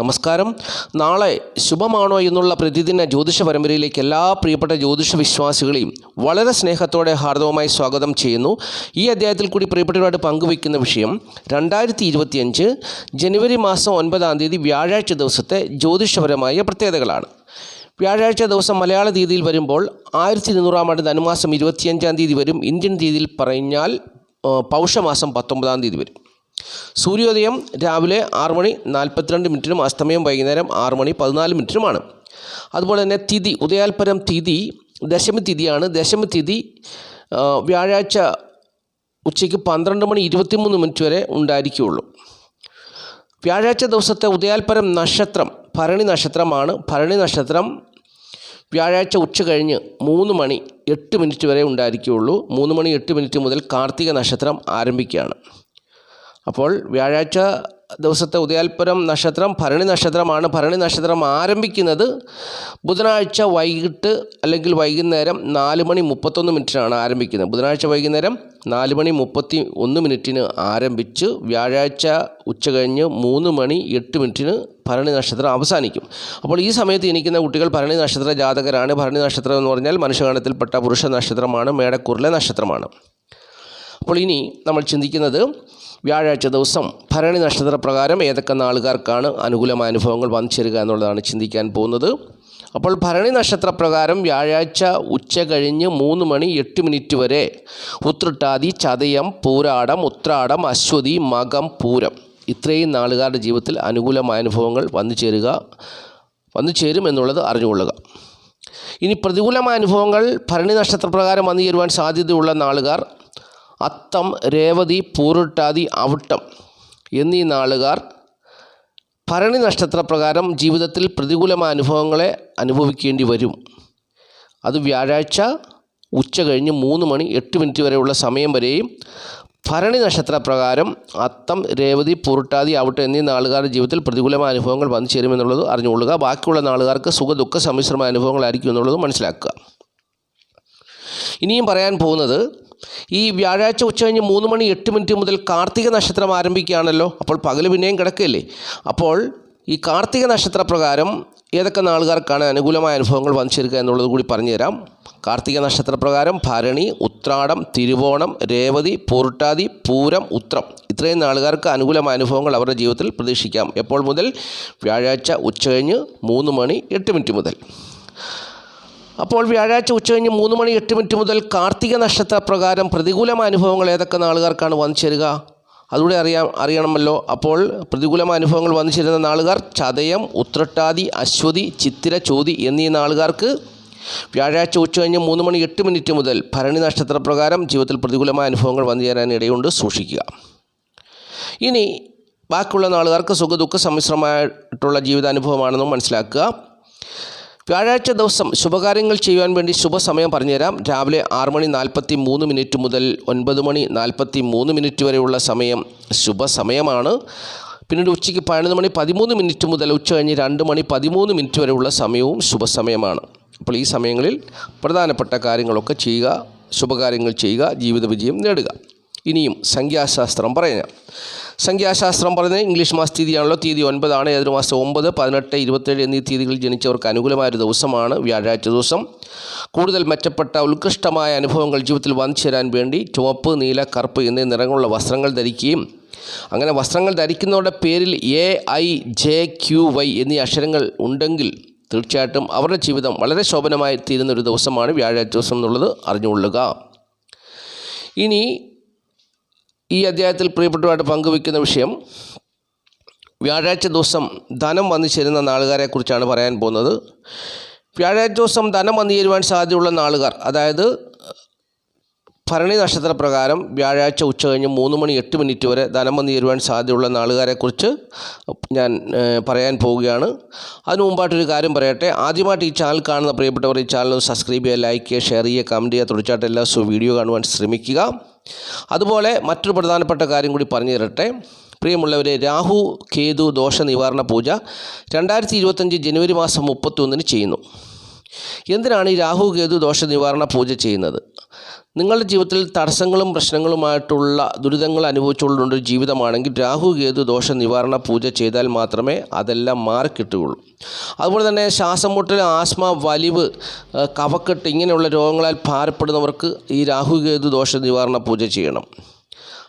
നമസ്കാരം. നാളെ ശുഭമാണോ എന്നുള്ള പ്രതിദിന ജ്യോതിഷ പരമ്പരയിലേക്ക് എല്ലാ പ്രിയപ്പെട്ട ജ്യോതിഷ വിശ്വാസികളെയും വളരെ സ്നേഹത്തോടെ ഹാർദവമായി സ്വാഗതം ചെയ്യുന്നു. ഈ അധ്യായത്തിൽ കൂടി പ്രിയപ്പെട്ടവരുമായിട്ട് പങ്കുവയ്ക്കുന്ന വിഷയം രണ്ടായിരത്തി ഇരുപത്തിയഞ്ച് ജനുവരി മാസം ഒൻപതാം തീയതി വ്യാഴാഴ്ച ദിവസത്തെ ജ്യോതിഷപരമായ പ്രത്യേകതകളാണ്. വ്യാഴാഴ്ച ദിവസം മലയാള തീയതിയിൽ വരുമ്പോൾ ആയിരത്തി ഇരുന്നൂറാം ആണ്ട് ധനുമാസം ഇരുപത്തിയഞ്ചാം തീയതി വരും. ഇന്ത്യൻ തീയതിയിൽ പറഞ്ഞാൽ പൗഷമാസം പത്തൊമ്പതാം തീയതി വരും. സൂര്യോദയം രാവിലെ ആറ് മണി നാൽപ്പത്തിരണ്ട് മിനിറ്റിനും അസ്തമയം വൈകുന്നേരം ആറ് മണി പതിനാല് മിനിറ്റിനുമാണ്. അതുപോലെ തന്നെ തിഥി ഉദയാൽപരം തിഥി ദശമി തിഥിയാണ്. ദശമി തിഥി വ്യാഴാഴ്ച ഉച്ചയ്ക്ക് പന്ത്രണ്ട് മണി ഇരുപത്തിമൂന്ന് മിനിറ്റ് വരെ ഉണ്ടായിരിക്കുകയുള്ളൂ. വ്യാഴാഴ്ച ദിവസത്തെ ഉദയാൽപരം നക്ഷത്രം ഭരണി നക്ഷത്രമാണ്. ഭരണി നക്ഷത്രം വ്യാഴാഴ്ച ഉച്ച കഴിഞ്ഞ് മൂന്ന് മണി എട്ട് മിനിറ്റ് വരെ ഉണ്ടായിരിക്കുകയുള്ളൂ. മൂന്ന് മണി എട്ട് മിനിറ്റ് മുതൽ കാർത്തിക നക്ഷത്രം ആരംഭിക്കുകയാണ്. അപ്പോൾ വ്യാഴാഴ്ച ദിവസത്തെ ഉദയാൽപരം നക്ഷത്രം ഭരണി നക്ഷത്രമാണ്. ഭരണി നക്ഷത്രം ആരംഭിക്കുന്നത് ബുധനാഴ്ച വൈകിട്ട് അല്ലെങ്കിൽ വൈകുന്നേരം നാല് മണി മുപ്പത്തൊന്ന് മിനിറ്റിനാണ് ആരംഭിക്കുന്നത്. ബുധനാഴ്ച വൈകുന്നേരം നാല് മണി മുപ്പത്തി ഒന്ന് മിനിറ്റിന് ആരംഭിച്ച് വ്യാഴാഴ്ച ഉച്ച കഴിഞ്ഞ് മൂന്ന് മണി എട്ട് മിനിറ്റിന് ഭരണി നക്ഷത്രം അവസാനിക്കും. അപ്പോൾ ഈ സമയത്ത് എനിക്കുന്ന കുട്ടികൾ ഭരണി നക്ഷത്ര ജാതകരാണ്. ഭരണി നക്ഷത്രം എന്ന് പറഞ്ഞാൽ മനുഷ്യഗണത്തിൽപ്പെട്ട പുരുഷ നക്ഷത്രമാണ് മേടക്കൂറിലെ നക്ഷത്രമാണ്. അപ്പോൾ ഇനി നമ്മൾ ചിന്തിക്കുന്നത് വ്യാഴാഴ്ച ദിവസം ഭരണി നക്ഷത്ര പ്രകാരം ഏതൊക്കെ നാളുകാർക്കാണ് അനുകൂലമായ അനുഭവങ്ങൾ വന്നു എന്നുള്ളതാണ് ചിന്തിക്കാൻ പോകുന്നത്. അപ്പോൾ ഭരണി നക്ഷത്രപ്രകാരം വ്യാഴാഴ്ച ഉച്ച കഴിഞ്ഞ് മൂന്ന് മണി എട്ട് മിനിറ്റ് വരെ ഉത്രട്ടാതി ചതയം പൂരാടം ഉത്രാടം അശ്വതി മകം പൂരം ഇത്രയും നാളുകാരുടെ ജീവിതത്തിൽ അനുകൂലമായ അനുഭവങ്ങൾ വന്നു ചേരുക വന്നു ചേരും എന്നുള്ളത് അറിഞ്ഞുകൊള്ളുക. ഇനി പ്രതികൂലമായ അനുഭവങ്ങൾ ഭരണി നക്ഷത്രപ്രകാരം വന്നു ചേരുവാൻ സാധ്യതയുള്ള നാളുകാർ അത്തം രേവതി പൂരുട്ടാതി അവിട്ടം എന്നീ നാളുകാർ ഭരണി നക്ഷത്രപ്രകാരം ജീവിതത്തിൽ പ്രതികൂലമായ അനുഭവങ്ങളെ അനുഭവിക്കേണ്ടി വരും. അത് വ്യാഴാഴ്ച ഉച്ച കഴിഞ്ഞ് മൂന്ന് മണി എട്ട് മിനിറ്റ് വരെയുള്ള സമയം വരെയും ഭരണി നക്ഷത്രപ്രകാരം അത്തം രേവതി പൂരുട്ടാതി ആവട്ടെ എന്നീ നാളുകാരുടെ ജീവിതത്തിൽ പ്രതികൂലമായ അനുഭവങ്ങൾ വന്നു ചേരുമെന്നുള്ളത് അറിഞ്ഞുകൊള്ളുക. ബാക്കിയുള്ള നാളുകാർക്ക് സുഖ ദുഃഖ സമ്മിശ്രമായ അനുഭവങ്ങളായിരിക്കും എന്നുള്ളത് മനസ്സിലാക്കുക. ഇനിയും പറയാൻ പോകുന്നത് ഈ വ്യാഴാഴ്ച ഉച്ച കഴിഞ്ഞ് മൂന്ന് മണി എട്ട് മിനിറ്റ് മുതൽ കാർത്തിക നക്ഷത്രം ആരംഭിക്കുകയാണല്ലോ. അപ്പോൾ പകൽ പിന്നെയും കിടക്കുകയല്ലേ അപ്പോൾ ഈ കാർത്തിക നക്ഷത്രപ്രകാരം ഏതൊക്കെ നാളുകാർക്കാണ് അനുകൂലമായ അനുഭവങ്ങൾ വന്നിരിക്കുക എന്നുള്ളത് കൂടി പറഞ്ഞുതരാം. കാർത്തിക നക്ഷത്രപ്രകാരം ഭരണി ഉത്രാടം തിരുവോണം രേവതി പൂർട്ടാതി പൂരം ഉത്രം. ഇത്രയും നാളുകാർക്ക് അനുകൂലമായ അനുഭവങ്ങൾ അവരുടെ ജീവിതത്തിൽ പ്രതീക്ഷിക്കാം. എപ്പോൾ മുതൽ? വ്യാഴാഴ്ച ഉച്ച കഴിഞ്ഞ് മൂന്ന് മണി എട്ട് മിനിറ്റ് മുതൽ. അപ്പോൾ വ്യാഴാഴ്ച ഉച്ചകഴിഞ്ഞ് മൂന്ന് മണി എട്ട് മിനിറ്റ് മുതൽ കാർത്തിക നക്ഷത്ര പ്രകാരം പ്രതികൂലമായ അനുഭവങ്ങൾ ഏതൊക്കെ നാളുകാർക്കാണ് വന്നു ചേരുക? അതുകൂടെ അറിയാം അറിയണമല്ലോ. അപ്പോൾ പ്രതികൂലമായ അനുഭവങ്ങൾ വന്നു ചേരുന്ന നാളുകാർ ചതയം ഉത്രട്ടാതി അശ്വതി ചിത്തിര ചോതി എന്നീ നാളുകാർക്ക് വ്യാഴാഴ്ച ഉച്ചകഴിഞ്ഞ് മൂന്ന് മണി എട്ട് മിനിറ്റ് മുതൽ ഭരണി നക്ഷത്ര പ്രകാരം ജീവിതത്തിൽ പ്രതികൂലമായ അനുഭവങ്ങൾ വന്നു ചേരാൻ ഇടയുണ്ട് സൂക്ഷിക്കുക. ഇനി ബാക്കിയുള്ള നാളുകാർക്ക് സുഖ ദുഃഖ സമ്മിശ്രമായിട്ടുള്ള ജീവിതാനുഭവമാണെന്നും മനസ്സിലാക്കുക. വ്യാഴാഴ്ച ദിവസം ശുഭകാര്യങ്ങൾ ചെയ്യുവാൻ വേണ്ടി ശുഭസമയം പറഞ്ഞുതരാം. രാവിലെ ആറ് മണി നാൽപ്പത്തി മൂന്ന് മിനിറ്റ് മുതൽ ഒൻപത് മണി നാൽപ്പത്തി മൂന്ന് മിനിറ്റ് വരെയുള്ള സമയം ശുഭസമയമാണ്. പിന്നീട് ഉച്ചയ്ക്ക് പതിനൊന്ന് മണി പതിമൂന്ന് മിനിറ്റ് മുതൽ ഉച്ച കഴിഞ്ഞ് രണ്ട് മണി പതിമൂന്ന് മിനിറ്റ് വരെയുള്ള സമയവും ശുഭസമയമാണ്. അപ്പോൾ ഈ സമയങ്ങളിൽ പ്രധാനപ്പെട്ട കാര്യങ്ങളൊക്കെ ചെയ്യുക ശുഭകാര്യങ്ങൾ ചെയ്യുക ജീവിത വിജയം നേടുക. ഇനിയും സംഖ്യാശാസ്ത്രം പറയാം സംഖ്യാശാസ്ത്രം പറയുന്നത് ഇംഗ്ലീഷ് മാസ തീയതിയാണല്ലോ. തീയതി ഒൻപതാണ്. ഏതൊരു മാസം? ഒമ്പത് പതിനെട്ട് ഇരുപത്തേഴ് എന്നീ തീയതികളിൽ ജനിച്ചവർക്ക് അനുകൂലമായ ഒരു ദിവസമാണ് വ്യാഴാഴ്ച ദിവസം. കൂടുതൽ മെച്ചപ്പെട്ട ഉത്കൃഷ്ടമായ അനുഭവങ്ങൾ ജീവിതത്തിൽ വന്നു ചേരാൻ വേണ്ടി ചുവപ്പ് നീല കറുപ്പ് എന്നീ നിറങ്ങളുള്ള വസ്ത്രങ്ങൾ ധരിക്കുകയും അങ്ങനെ വസ്ത്രങ്ങൾ ധരിക്കുന്നവരുടെ പേരിൽ A I J Q Y എന്നീ അക്ഷരങ്ങൾ ഉണ്ടെങ്കിൽ തീർച്ചയായിട്ടും അവരുടെ ജീവിതം വളരെ ശോഭനമായി തീരുന്ന ഒരു ദിവസമാണ് വ്യാഴാഴ്ച ദിവസം എന്നുള്ളത് അറിഞ്ഞുകൊള്ളുക. ഇനി ഈ അധ്യായത്തിൽ പ്രിയപ്പെട്ടവരായിട്ട് പങ്കുവയ്ക്കുന്ന വിഷയം വ്യാഴാഴ്ച ദിവസം ധനം വന്നു ചേരുന്ന നാളുകാരെക്കുറിച്ചാണ് പറയാൻ പോകുന്നത്. വ്യാഴാഴ്ച ദിവസം ധനം വന്നു ചേരുവാൻ സാധ്യതയുള്ള നാളുകാർ അതായത് ഭരണി നക്ഷത്രപ്രകാരം വ്യാഴാഴ്ച ഉച്ച കഴിഞ്ഞ് മൂന്ന് മണി എട്ട് മിനിറ്റ് വരെ ധനം വന്നു ചേരുവാൻ സാധ്യതയുള്ള നാളുകാരെക്കുറിച്ച് ഞാൻ പറയാൻ പോവുകയാണ്. അതിനു മുമ്പായിട്ടൊരു കാര്യം പറയട്ടെ. ആദ്യമായിട്ട് ഈ ചാനൽ കാണുന്ന പ്രിയപ്പെട്ടവർ ഈ ചാനൽ സബ്സ്ക്രൈബ് ചെയ്യുക ലൈക്ക് ചെയ്യുക ഷെയർ ചെയ്യുക കമന്റ് ചെയ്യുക തുടർച്ചയായിട്ട് എല്ലാ ദിവസവും വീഡിയോ കാണുവാൻ ശ്രമിക്കുക. അതുപോലെ മറ്റൊരു പ്രധാനപ്പെട്ട കാര്യം കൂടി പറഞ്ഞു തരട്ടെ. പ്രിയമുള്ളവരെ രാഹു കേതു ദോഷ നിവാരണ പൂജ രണ്ടായിരത്തി ഇരുപത്തഞ്ച് ജനുവരി മാസം മുപ്പത്തൊന്നിന് ചെയ്യുന്നു. എന്തിനാണ് ഈ രാഹു കേതു ദോഷ നിവാരണ പൂജ ചെയ്യുന്നത്? നിങ്ങളുടെ ജീവിതത്തിൽ തടസ്സങ്ങളും പ്രശ്നങ്ങളുമായിട്ടുള്ള ദുരിതങ്ങൾ അനുഭവിച്ചുകൊണ്ടുള്ള ജീവിതമാണെങ്കിൽ രാഹു കേതു ദോഷ നിവാരണ പൂജ ചെയ്താൽ മാത്രമേ അതെല്ലാം മാറി കിട്ടുകയുള്ളൂ അതുപോലെ തന്നെ ശ്വാസം മുട്ടൽ ആസ്മ വലിവ് കഫക്കെട്ട് ഇങ്ങനെയുള്ള രോഗങ്ങളാൽ ഭാരപ്പെടുന്നവർക്ക് ഈ രാഹു കേതു ദോഷ നിവാരണ പൂജ ചെയ്യണം.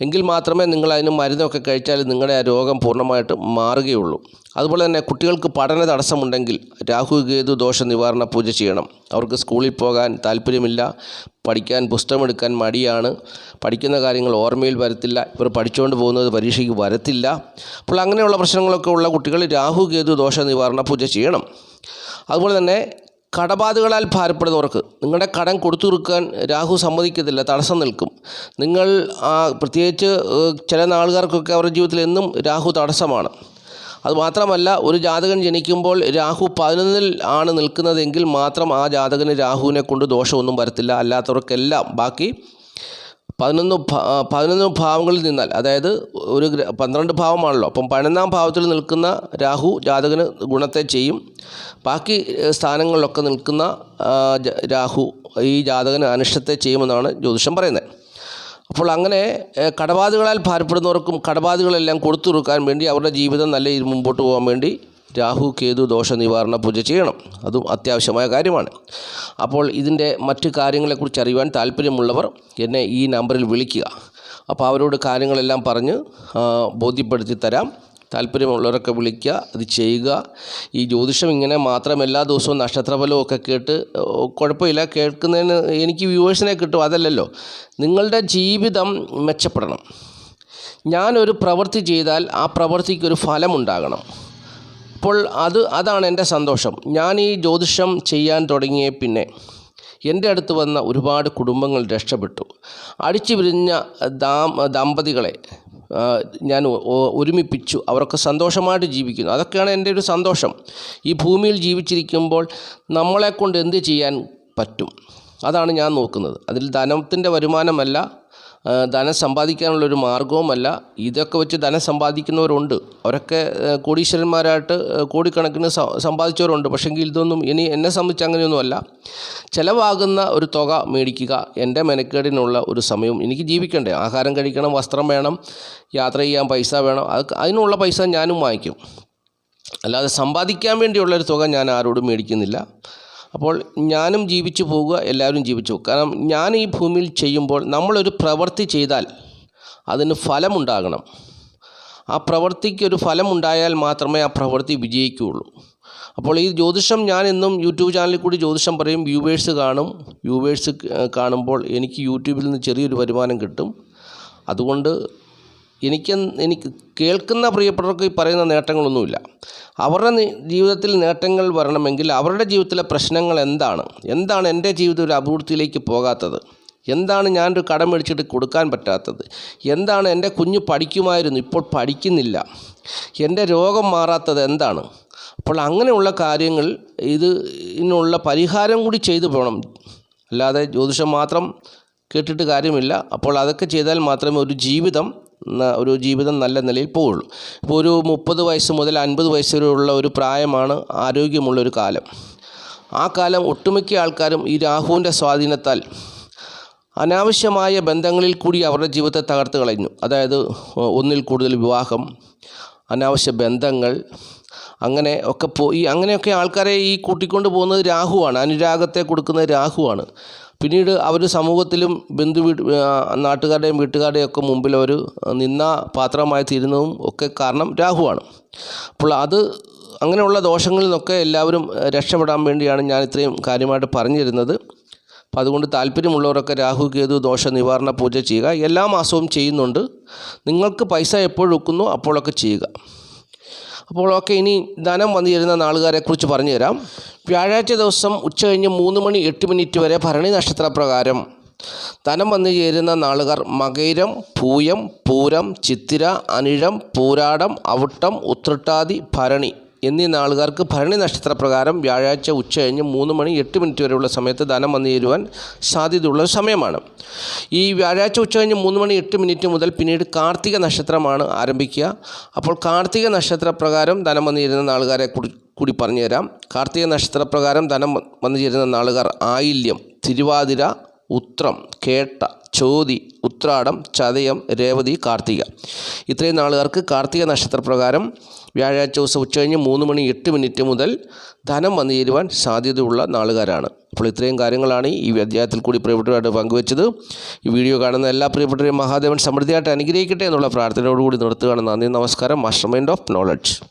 എങ്കിൽ മാത്രമേ നിങ്ങൾ അതിന് മരുന്നൊക്കെ കഴിച്ചാൽ നിങ്ങളുടെ ആ രോഗം പൂർണമായിട്ട് മാറുകയുള്ളൂ. അതുപോലെ തന്നെ കുട്ടികൾക്ക് പഠന തടസ്സമുണ്ടെങ്കിൽ രാഹു കേതു ദോഷ നിവാരണ പൂജ ചെയ്യണം. അവർക്ക് സ്കൂളിൽ പോകാൻ താല്പര്യമില്ല. പഠിക്കാൻ പുസ്തകമെടുക്കാൻ മടിയാണ്. പഠിക്കുന്ന കാര്യങ്ങൾ ഓർമ്മയിൽ വരത്തില്ല. ഇവർ പഠിച്ചുകൊണ്ട് പോകുന്നത് പരീക്ഷയ്ക്ക് വരത്തില്ല. അപ്പോൾ അങ്ങനെയുള്ള പ്രശ്നങ്ങളൊക്കെ ഉള്ള കുട്ടികൾ രാഹു കേതു ദോഷ നിവാരണ പൂജ ചെയ്യണം. അതുപോലെ തന്നെ കടബാധകളാൽ ഭാരപ്പെടുന്നവർക്ക് നിങ്ങളുടെ കടം കൊടുത്തു തീർക്കാൻ രാഹു സമ്മതിക്കത്തില്ല തടസ്സം നിൽക്കും. നിങ്ങൾ പ്രത്യേകിച്ച് ചില നാളുകാർക്കൊക്കെ അവരുടെ ജീവിതത്തിൽ എന്നും രാഹു തടസ്സമാണ്. അതുമാത്രമല്ല ഒരു ജാതകൻ ജനിക്കുമ്പോൾ രാഹു പതിനൊന്നിൽ ആണ് നിൽക്കുന്നതെങ്കിൽ മാത്രം ആ ജാതകന് രാഹുവിനെ കൊണ്ട് ദോഷമൊന്നും വരത്തില്ല. അല്ലാത്തവർക്കെല്ലാം ബാക്കി പതിനൊന്ന് പതിനൊന്ന് ഭാവങ്ങളിൽ നിന്നാൽ അതായത് ഒരു പന്ത്രണ്ട് ഭാവമാണല്ലോ അപ്പം പതിനൊന്നാം ഭാവത്തിൽ നിൽക്കുന്ന രാഹു ജാതകന് ഗുണത്തെ ചെയ്യും. ബാക്കി സ്ഥാനങ്ങളിലൊക്കെ നിൽക്കുന്ന രാഹു ഈ ജാതകന് അനിഷ്ടത്തെ ചെയ്യുമെന്നാണ് ജ്യോതിഷം പറയുന്നത്. അപ്പോൾ അങ്ങനെ കടബാധകളാൽ ഭാരപ്പെടുന്നവർക്കും കടബാധകളെല്ലാം കൊടുത്തു വേണ്ടി അവരുടെ ജീവിതം നല്ല രീതിയിൽ മുമ്പോട്ട് പോകാൻ വേണ്ടി രാഹു കേതു ദോഷ നിവാരണ പൂജ ചെയ്യണം. അതും അത്യാവശ്യമായ കാര്യമാണ്. അപ്പോൾ ഇതിന്റെ മറ്റ് കാര്യങ്ങളെക്കുറിച്ച് അറിയുവാൻ താല്പര്യമുള്ളവർ എന്നെ ഈ നമ്പറിൽ വിളിക്കുക. അപ്പോൾ അവരോട് കാര്യങ്ങളെല്ലാം പറഞ്ഞ് ബോധ്യപ്പെടുത്തി തരാം. താല്പര്യമുള്ളവരൊക്കെ വിളിക്കുക അത് ചെയ്യുക. ഈ ജ്യോതിഷം ഇങ്ങനെ മാത്രം എല്ലാ ദിവസവും നക്ഷത്രഫലവും ഒക്കെ കേട്ട് കുഴപ്പമില്ല. കേൾക്കുന്നതിന് എനിക്ക് വ്യൂവേഴ്സിനെ കിട്ടും അതല്ലല്ലോ. നിങ്ങളുടെ ജീവിതം മെച്ചപ്പെടണം. ഞാനൊരു പ്രവൃത്തി ചെയ്താൽ ആ പ്രവൃത്തിക്കൊരു ഫലമുണ്ടാകണം. അപ്പോൾ അത് അതാണ് എന്റെ സന്തോഷം. ഞാൻ ഈ ജ്യോതിഷം ചെയ്യാൻ തുടങ്ങിയ പിന്നെ എന്റെ അടുത്ത് വന്ന ഒരുപാട് കുടുംബങ്ങൾ രക്ഷപ്പെട്ടു. അടിച്ചു വിരിഞ്ഞ ദാം ദമ്പതികളെ ഞാൻ ഒരുമിപ്പിച്ചു. അവരൊക്കെ സന്തോഷമായിട്ട് ജീവിക്കുന്നു. അതൊക്കെയാണ് എന്റെ ഒരു സന്തോഷം. ഈ ഭൂമിയിൽ ജീവിച്ചിരിക്കുമ്പോൾ നമ്മളെക്കൊണ്ട് എന്ത് ചെയ്യാൻ പറ്റും? അതാണ് ഞാൻ നോക്കുന്നത്. അതിൽ ധനത്തിന്റെ വരുമാനമല്ല ധനം സമ്പാദിക്കാനുള്ളൊരു മാർഗവുമല്ല ഇതൊക്കെ വെച്ച് ധനം സമ്പാദിക്കുന്നവരുണ്ട്. അവരൊക്കെ കോടീശ്വരന്മാരായിട്ട് കോടിക്കണക്കിന് സമ്പാദിച്ചവരുണ്ട്. പക്ഷേങ്കിൽ ഇതൊന്നും ഇനി എന്നെ സംബന്ധിച്ച് അങ്ങനെയൊന്നുമല്ല. ചിലവാകുന്ന ഒരു തുക മേടിക്കുക എന്റെ മെനക്കേടിനുള്ള ഒരു സമയം എനിക്ക് ജീവിക്കണ്ടേ. ആഹാരം കഴിക്കണം വസ്ത്രം വേണം യാത്ര ചെയ്യാൻ പൈസ വേണം. അത് അതിനുള്ള പൈസ ഞാനും വാങ്ങിക്കും. അല്ലാതെ സമ്പാദിക്കാൻ വേണ്ടിയുള്ളൊരു തുക ഞാൻ ആരോടും മേടിക്കുന്നില്ല. അപ്പോൾ ഞാനും ജീവിച്ചു പോവുക എല്ലാവരും ജീവിച്ചു പോകുക കാരണം ഞാൻ ഈ ഭൂമിയിൽ ചെയ്യുമ്പോൾ നമ്മളൊരു പ്രവൃത്തി ചെയ്താൽ അതിന് ഫലമുണ്ടാകണം. ആ പ്രവൃത്തിക്ക് ഒരു ഫലമുണ്ടായാൽ മാത്രമേ ആ പ്രവൃത്തി വിജയിക്കുകയുള്ളൂ. അപ്പോൾ ഈ ജ്യോതിഷം ഞാൻ എന്നും യൂട്യൂബ് ചാനലിൽ കൂടി ജ്യോതിഷം പറയും വ്യൂവേഴ്സ് കാണും. വ്യൂവേഴ്സ് കാണുമ്പോൾ എനിക്ക് യൂട്യൂബിൽ നിന്ന് ചെറിയൊരു വരുമാനം കിട്ടും. അതുകൊണ്ട് എനിക്ക് എനിക്ക് കേൾക്കുന്ന പ്രിയപ്പെട്ടവർക്ക് ഈ പറയുന്ന നേട്ടങ്ങളൊന്നുമില്ല. അവരുടെ ജീവിതത്തിൽ നേട്ടങ്ങൾ വരണമെങ്കിൽ അവരുടെ ജീവിതത്തിലെ പ്രശ്നങ്ങൾ എന്താണ്? എന്താണ് എന്റെ ജീവിതം ഒരു അഭിവൃദ്ധിയിലേക്ക് പോകാത്തത്? എന്താണ് ഞാനൊരു കടം മേടിച്ചിട്ട് കൊടുക്കാൻ പറ്റാത്തത്? എന്താണ് എന്റെ കുഞ്ഞ് പഠിക്കുമായിരുന്നു ഇപ്പോൾ പഠിക്കുന്നില്ല? എന്റെ രോഗം മാറാത്തത് എന്താണ്? അപ്പോൾ അങ്ങനെയുള്ള കാര്യങ്ങൾ ഇത് ഇതിനുള്ള പരിഹാരം കൂടി ചെയ്തു പോകണം. അല്ലാതെ ജ്യോതിഷം മാത്രം കേട്ടിട്ട് കാര്യമില്ല. അപ്പോൾ അതൊക്കെ ചെയ്താൽ മാത്രമേ ഒരു ജീവിതം ഒരു ജീവിതം നല്ല നിലയിൽ പോവുള്ളൂ. ഇപ്പോൾ ഒരു മുപ്പത് വയസ്സ് മുതൽ അൻപത് വയസ്സ് വരെയുള്ള ഒരു പ്രായമാണ് ആരോഗ്യമുള്ളൊരു കാലം. ആ കാലം ഒട്ടുമിക്ക ആൾക്കാരും ഈ രാഹുവിന്റെ സ്വാധീനത്താൽ അനാവശ്യമായ ബന്ധങ്ങളിൽ കൂടി അവരുടെ ജീവിതത്തെ തകർത്ത് കളഞ്ഞു അതായത് ഒന്നിൽ കൂടുതൽ വിവാഹം അനാവശ്യ ബന്ധങ്ങൾ അങ്ങനെ ഒക്കെ പോയി അങ്ങനെയൊക്കെ ആൾക്കാരെ ഈ കൂട്ടിക്കൊണ്ട് പോകുന്നത് രാഹുവാണ്. അനുരാഗത്തെ കൊടുക്കുന്നത് രാഹുവാണ്. പിന്നീട് അവർ സമൂഹത്തിലും ബന്ധു വീട് ആ, നാട്ടുകാരുടെയും വീട്ടുകാരുടെയും ഒക്കെ മുമ്പിൽ അവർ നിന്ന പാത്രമായി തീരുന്നതും ഒക്കെ കാരണം രാഹുവാണ്. അപ്പോൾ അത് അങ്ങനെയുള്ള ദോഷങ്ങളിൽ നിന്നൊക്കെ എല്ലാവരും രക്ഷപ്പെടാൻ വേണ്ടിയാണ് ഞാൻ ഇത്രയും കാര്യമായിട്ട് പറഞ്ഞു തരുന്നത് അപ്പോൾ അതുകൊണ്ട് താല്പര്യമുള്ളവരൊക്കെ രാഹു കേതു ദോഷ നിവാരണ പൂജ ചെയ്യുക. എല്ലാ മാസവും ചെയ്യുന്നുണ്ട്. നിങ്ങൾക്ക് പൈസ എപ്പോഴൊക്കുന്നു അപ്പോഴൊക്കെ ചെയ്യുക. അപ്പോൾ ഓക്കെ ഇനി ധനം വന്നു ചേരുന്ന നാളുകാരെക്കുറിച്ച് പറഞ്ഞു തരാം വ്യാഴാഴ്ച ദിവസം ഉച്ച കഴിഞ്ഞ് മൂന്ന് മണി എട്ട് മിനിറ്റ് വരെ ഭരണി നക്ഷത്രപ്രകാരം ധനം വന്നു ചേരുന്ന നാളുകാർ മകൈരം പൂയം പൂരം ചിത്തിര അനിഴം പൂരാടം അവിട്ടം ഉത്രട്ടാതി ഭരണി എന്നീ നാളുകാർക്ക് ഭരണി നക്ഷത്രപ്രകാരം വ്യാഴാഴ്ച ഉച്ച കഴിഞ്ഞ് മൂന്ന് മണി എട്ട് മിനിറ്റ് വരെയുള്ള സമയത്ത് ധനം വന്നു ചേരുവാൻ സാധ്യതയുള്ള സമയമാണ്. ഈ വ്യാഴാഴ്ച ഉച്ച കഴിഞ്ഞ് മൂന്ന് മണി എട്ട് മിനിറ്റ് മുതൽ പിന്നീട് കാർത്തിക നക്ഷത്രമാണ് ആരംഭിക്കുക. അപ്പോൾ കാർത്തിക നക്ഷത്രപ്രകാരം ധനം വന്നു ചേരുന്ന നാളുകാരെ കൂടി പറഞ്ഞുതരാം. കാർത്തിക നക്ഷത്രപ്രകാരം ധനം വന്നു ചേരുന്ന നാളുകാർ ആയില്യം തിരുവാതിര ഉത്രം കേട്ട ചോതി ഉത്രാടം ചതയം രേവതി കാർത്തിക. ഇത്രയും നാളുകാർക്ക് കാർത്തിക നക്ഷത്രപ്രകാരം വ്യാഴാഴ്ച ദിവസം ഉച്ചകഴിഞ്ഞ് മൂന്ന് മണി എട്ട് മിനിറ്റ് മുതൽ ധനം വന്നു ചേരുവാൻ സാധ്യതയുള്ള നാളുകാരാണ്. അപ്പോൾ ഇത്രയും കാര്യങ്ങളാണ് ഈ അധ്യായത്തിൽ കൂടി പ്രിയപ്പെട്ടവരായിട്ട് പങ്കുവച്ചത്. ഈ വീഡിയോ കാണുന്ന എല്ലാ പ്രിയപ്പെട്ടവരെയും മഹാദേവൻ സമൃദ്ധിയായിട്ട് അനുഗ്രഹിക്കട്ടെ എന്നുള്ള പ്രാർത്ഥനയോടുകൂടി നിർത്തുകയാണ്. നന്ദി നമസ്കാരം. Master mind of knowledge